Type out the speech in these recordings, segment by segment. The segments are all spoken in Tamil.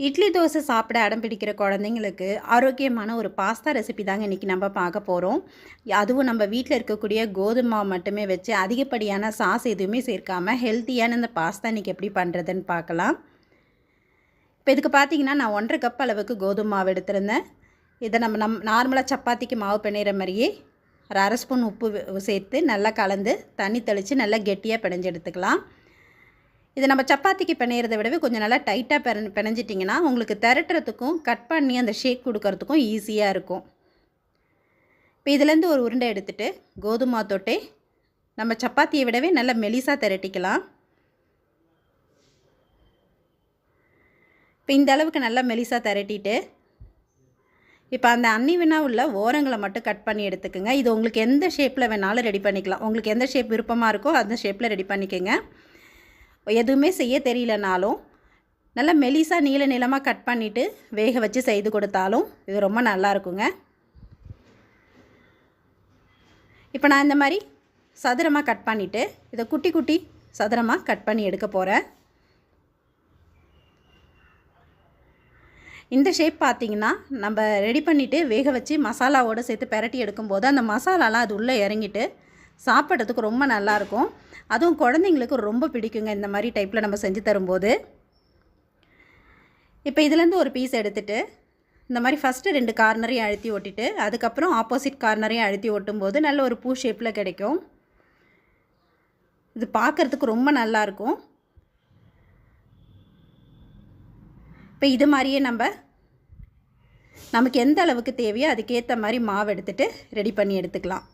இட்லி தோசை சாப்பிட அடம் பிடிக்கிற குழந்தைங்களுக்கு ஆரோக்கியமான ஒரு பாஸ்தா ரெசிபி தாங்க இன்றைக்கி நம்ம பார்க்க போகிறோம் அதுவும் நம்ம வீட்டில் இருக்கக்கூடிய கோதுமை மட்டுமே வச்சு அதிகப்படியான சாஸ் எதுவுமே சேர்க்காமல் ஹெல்த்தியான இந்த பாஸ்தா இன்றைக்கி எப்படி பண்ணுறதுன்னு பார்க்கலாம். இப்போ இதுக்கு பார்த்தீங்கன்னா நான் ஒன்றரை கப் அளவுக்கு கோதுமை மாவு எடுத்திருந்தேன். இதை நம்ம நம் நார்மலாக சப்பாத்திக்கு மாவு பிணையிற மாதிரியே ஒரு அரை ஸ்பூன் உப்பு சேர்த்து நல்லா கலந்து தண்ணி தெளித்து நல்லா கெட்டியாக பிணைஞ்சு எடுத்துக்கலாம். இது நம்ம சப்பாத்திக்கு பிணையிறத விடவே கொஞ்சம் நல்லா டைட்டாக பெற பிணைஞ்சிட்டிங்கன்னா உங்களுக்கு திரட்டுறதுக்கும் கட் பண்ணி அந்த ஷேக் கொடுக்கறதுக்கும் ஈஸியாக இருக்கும். இப்போ இதுலேருந்து ஒரு உருண்டை எடுத்துகிட்டு கோதுமை தொட்டே நம்ம சப்பாத்தியை விடவே நல்லா மெலிசாக திரட்டிக்கலாம். இப்போ இந்த அளவுக்கு நல்லா மெலிசாக திரட்டிட்டு இப்போ அந்த அன்னி வேணா உள்ள ஓரங்களை மட்டும் கட் பண்ணி எடுத்துக்கோங்க. இது உங்களுக்கு எந்த ஷேப்பில் வேணாலும் ரெடி பண்ணிக்கலாம். உங்களுக்கு எந்த ஷேப் விருப்பமாக இருக்கோ அந்த ஷேப்பில் ரெடி பண்ணிக்கோங்க. எதுவுமே செய்ய தெரியலனாலும் நல்லா மெலிசாக நீள நீளமாக கட் பண்ணிவிட்டு வேக வச்சு செய்து கொடுத்தாலும் இது ரொம்ப நல்லா இருக்குங்க. இப்போ நான் இந்த மாதிரி சதுரமாக கட் பண்ணிவிட்டு இதை குட்டி குட்டி சதுரமாக கட் பண்ணி எடுக்க போகிறேன் இந்த ஷேப் பார்த்தீங்கன்னா நம்ம ரெடி பண்ணிவிட்டு வேக வச்சு மசாலாவோடு சேர்த்து பெரட்டி எடுக்கும்போது அந்த மசாலாலாம் அது உள்ளே இறங்கிட்டு சாப்பிட்றதுக்கு ரொம்ப நல்லாயிருக்கும். அதுவும் குழந்தைங்களுக்கு ரொம்ப பிடிக்குங்க இந்த மாதிரி டைப்பில் நம்ம செஞ்சு தரும்போது. இப்போ இதுலேருந்து ஒரு பீஸ் எடுத்துட்டு இந்த மாதிரி ஃபஸ்ட்டு ரெண்டு கார்னரையும் அழுத்தி ஒட்டிட்டு அதுக்கப்புறம் ஆப்போசிட் கார்னரையும் அழுத்தி ஒட்டும்போது நல்ல ஒரு பூ ஷேப்பில் கிடைக்கும். இது பார்க்குறதுக்கு ரொம்ப நல்லாயிருக்கும். இப்போ இது மாதிரியே நம்ம நமக்கு எந்த அளவுக்கு தேவையோ அதுக்கேற்ற மாதிரி மாவு எடுத்துகிட்டு ரெடி பண்ணி எடுத்துக்கலாம்.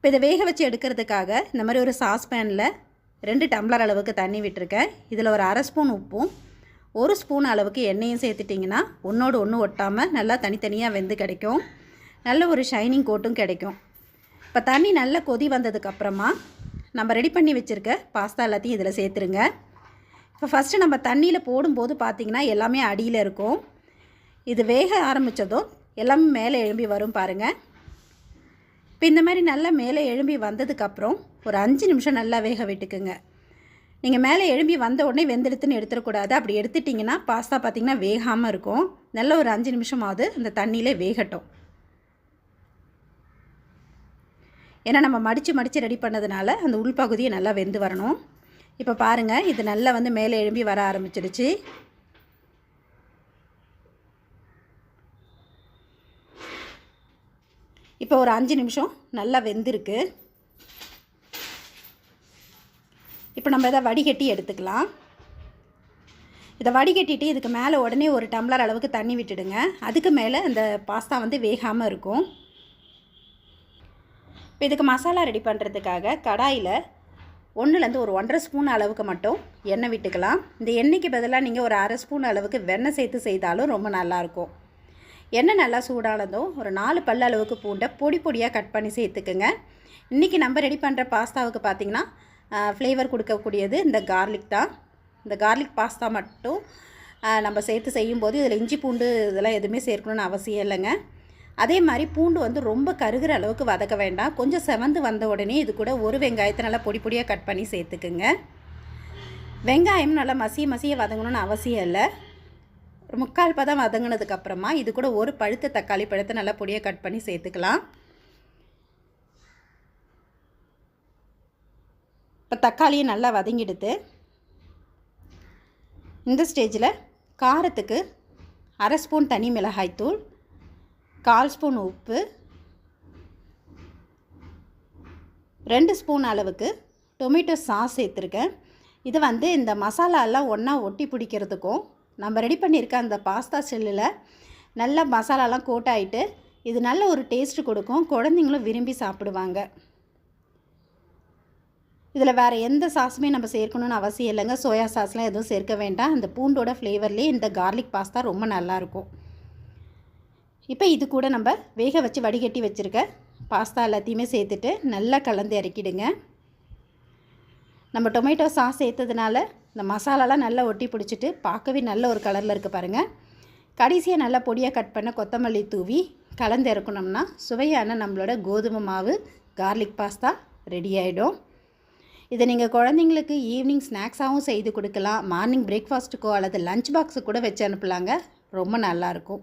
இப்போ இதை வேக வச்சு எடுக்கிறதுக்காக இந்த மாதிரி ஒரு சாஸ்பேனில் ரெண்டு டம்ளர் அளவுக்கு தண்ணி விட்டுருக்கேன். இதில் ஒரு அரை ஸ்பூன் உப்பும் ஒரு ஸ்பூன் அளவுக்கு எண்ணெயும் சேர்த்துட்டிங்கன்னா ஒன்றோடு ஒன்று ஒட்டாமல் நல்லா தனித்தனியாக வெந்து கிடைக்கும். நல்ல ஒரு ஷைனிங் கோட்டும் கிடைக்கும். இப்போ தண்ணி நல்லா கொதி வந்ததுக்கப்புறமா நம்ம ரெடி பண்ணி வச்சுருக்க பாஸ்தா எல்லாத்தையும் இதில் சேர்த்துருங்க. இப்போ ஃபஸ்ட்டு நம்ம தண்ணியில் போடும்போது பார்த்திங்கன்னா எல்லாமே அடியில் இருக்கும். இது வேக ஆரம்பித்ததும் எல்லாமே மேலே எழும்பி வரும் பாருங்கள் இப்போ இந்த மாதிரி நல்லா மேலே எழும்பி வந்ததுக்கப்புறம் ஒரு அஞ்சு நிமிஷம் நல்லா வேக விட்டுக்குங்க. நீங்கள் மேலே எழும்பி வந்த உடனே வெந்தெடுத்துன்னு எடுத்துடக்கூடாது. அப்படி எடுத்துட்டிங்கன்னா பாஸ்தா பார்த்திங்கன்னா வேகாமல் இருக்கும். நல்ல ஒரு அஞ்சு நிமிஷமாவது அந்த தண்ணியிலே வேகட்டும். ஏன்னா நம்ம மடித்து மடித்து ரெடி பண்ணதுனால அந்த உள்பகுதியை நல்லா வெந்து வரணும். இப்போ பாருங்கள் இது நல்லா வந்து மேலே எழும்பி வர ஆரம்பிச்சிடுச்சு இப்போ ஒரு அஞ்சு நிமிஷம் நல்லா வெந்திருக்கு. இப்போ நம்ம இதை வடிகட்டி எடுத்துக்கலாம். இதை வடிகட்டிட்டு இதுக்கு மேலே உடனே ஒரு டம்ளர் அளவுக்கு தண்ணி விட்டுடுங்க. அதுக்கு மேலே அந்த பாஸ்தா வந்து வேகாமல் இருக்கும். இப்போ இதுக்கு மசாலா ரெடி பண்ணுறதுக்காக கடாயில் ஒன்றுலேருந்து ஒரு ஒன்றரை ஸ்பூன் அளவுக்கு மட்டும் எண்ணெய் விட்டுக்கலாம். இந்த எண்ணெய்க்கு பதிலாக நீங்கள் ஒரு அரை ஸ்பூன் அளவுக்கு வெண்ணெய் சேர்த்து செய்தாலும் ரொம்ப நல்லாயிருக்கும். எண்ணெய் நல்லா சூடானதும் ஒரு நாலு பல்ல அளவுக்கு பூண்டை பொடி பொடியாக கட் பண்ணி சேர்த்துக்குங்க. இன்றைக்கி நம்ம ரெடி பண்ணுற பாஸ்தாவுக்கு பார்த்திங்கன்னா ஃப்ளேவர் கொடுக்கக்கூடியது இந்த கார்லிக் தான். இந்த கார்லிக் பாஸ்தா மட்டும் நம்ம சேர்த்து செய்யும்போது இதில் இஞ்சி பூண்டு இதெல்லாம் எதுவுமே சேர்க்கணும்னு அவசியம் இல்லைங்க. அதே மாதிரி பூண்டு வந்து ரொம்ப கருகிற அளவுக்கு வதக்க வேண்டாம். கொஞ்சம் செவந்து வந்த உடனே இது கூட ஒரு வெங்காயத்தை நல்லா பொடி பொடியாக கட் பண்ணி சேர்த்துக்குங்க. வெங்காயம் நல்லா மசிய மசிய வதங்கணும்னு அவசியம் இல்லை. ஒரு முக்கால் பதம் வதங்கினதுக்கப்புறமா இது கூட ஒரு பழுத்த தக்காளி பழத்தை நல்லா பொடியை கட் பண்ணி சேர்த்துக்கலாம். இப்போ தக்காளியை நல்லா வதங்கிடுது இந்த ஸ்டேஜில் காரத்துக்கு அரை ஸ்பூன் தனி மிளகாய்த்தூள் கால் ஸ்பூன் உப்பு ரெண்டு ஸ்பூன் அளவுக்கு டொமேட்டோ சாஸ் சேர்த்துருக்கேன். இது வந்து இந்த மசாலாலாம் ஒன்றா ஒட்டி பிடிக்கிறதுக்கும் நம்ம ரெடி பண்ணியிருக்க அந்த பாஸ்தா செல்லில் நல்ல மசாலாலாம் கோட் ஆகிட்டு இது நல்ல ஒரு டேஸ்ட்டு கொடுக்கும். குழந்தைங்களும் விரும்பி சாப்பிடுவாங்க. இதில் வேறு எந்த சாஸுமே நம்ம சேர்க்கணும்னு அவசியம் இல்லைங்க. சோயா சாஸ்லாம் எதுவும் சேர்க்க வேண்டாம். அந்த பூண்டோட ஃப்ளேவர்லேயே இந்த கார்லிக் பாஸ்தா ரொம்ப நல்லாயிருக்கும் இப்போ இது கூட நம்ம வேக வச்சு வடிகட்டி வச்சுருக்க பாஸ்தா எல்லாத்தையுமே சேர்த்துட்டு நல்லா கலந்து இறக்கிடுங்க. நம்ம டொமேட்டோ சாஸ் சேர்த்ததுனால இந்த மசாலாலாம் நல்லா ஒட்டி பிடிச்சிட்டு பார்க்கவே நல்ல ஒரு கலரில் இருக்குது பாருங்கள் கடைசியாக நல்லா பொடியாக கட் பண்ண கொத்தமல்லி தூவி கலந்து இறக்கணும்னா சுவையான நம்மளோட கோதுமை மாவு கார்லிக் பாஸ்தா ரெடி ஆகிடும் இதை நீங்கள் குழந்தைங்களுக்கு ஈவினிங் ஸ்நாக்ஸாகவும் செய்து கொடுக்கலாம். மார்னிங் பிரேக்ஃபாஸ்ட்டுக்கோ அல்லது லஞ்ச் பாக்ஸு கூட வச்சு அனுப்பலாங்க. ரொம்ப நல்லாயிருக்கும்